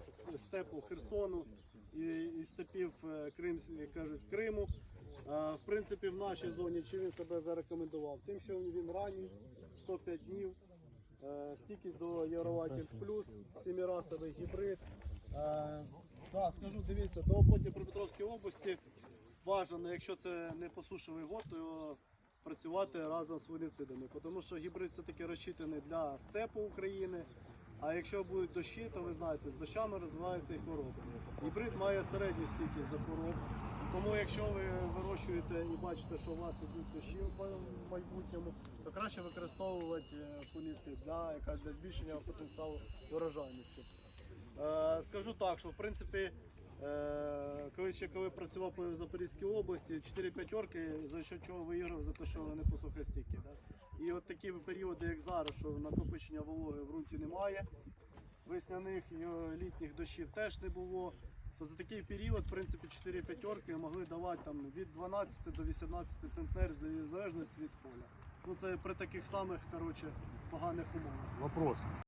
ст- степу Херсону і, і степів е, Крим, як кажуть, Криму. Е, В принципі, в нашій зоні чим він себе зарекомендував? Тим, що він ранній, 105 днів, е, стійкість до Євровакінг плюс, сімірасовий гібрид. Да, скажу, дивіться, до Дніпропетровської області бажано, якщо це не посушевий год, то його працювати разом з фунгіцидами, тому що гібрид все-таки розчитаний для степу України. А якщо будуть дощі, то ви знаєте, з дощами розвиваються і хвороби. Гібрид має середню стійкість до хвороб. Тому якщо ви вирощуєте і бачите, що у вас ідуть дощі в майбутньому, то краще використовувати е, для, яка- для збільшення потенціалу урожайності. Е, Скажу так, що в принципі, коли ще коли працював по Запорізькій області, 4 п'ятерки, за що чого виграв, за те, що вони посухостійкі. Да? І от такі періоди, як зараз, що накопичення вологи в ґрунті немає, весняних і е, літніх дощів теж не було. То за такий період, в принципі, 4 п'ятерки могли давати там, від 12 до 18 центнерів, в залежності від поля. Ну це при таких самих коротше, поганих умовах. Вопрос.